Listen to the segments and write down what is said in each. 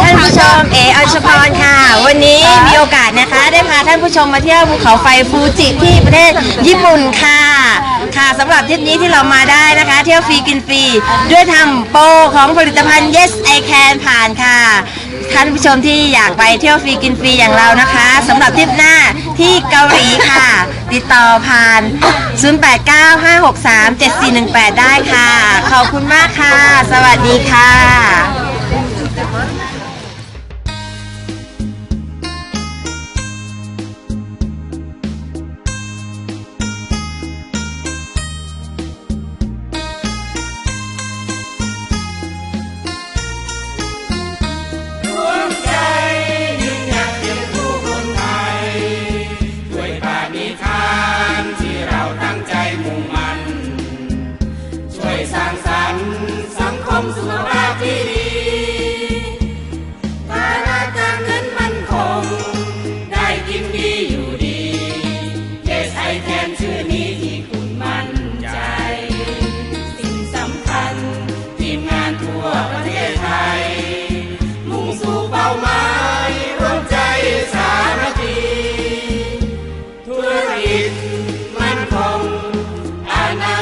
ท่านผู้ชมเออชพรค่ะ วันนี้มีโอกาสนะคะ ได้พาท่านผู้ชมมาเที่ยวภูเขาไฟฟูจิที่ประเทศญี่ปุ่นค่ะ ค่ะสำหรับทริปนี้ที่เรามาได้นะคะ เที่ยวฟรีกินฟรีด้วยทำโปรของผลิตภัณฑ์ Yes I Can ผ่านค่ะ ท่านผู้ชมที่อยากไปเที่ยวฟรีกินฟรีอย่างเรานะคะสำหรับทริปหน้าที่เกาหลีค่ะ ติดต่อผ่าน 0895637418 ได้ค่ะ ขอบคุณมากค่ะ สวัสดีค่ะ ด้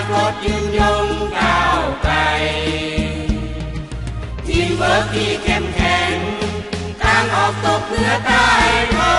คตยืนยงก้าวไกล ทีมเวิร์กที่เข้มแข็งทางออกตกเหนือใต้เรา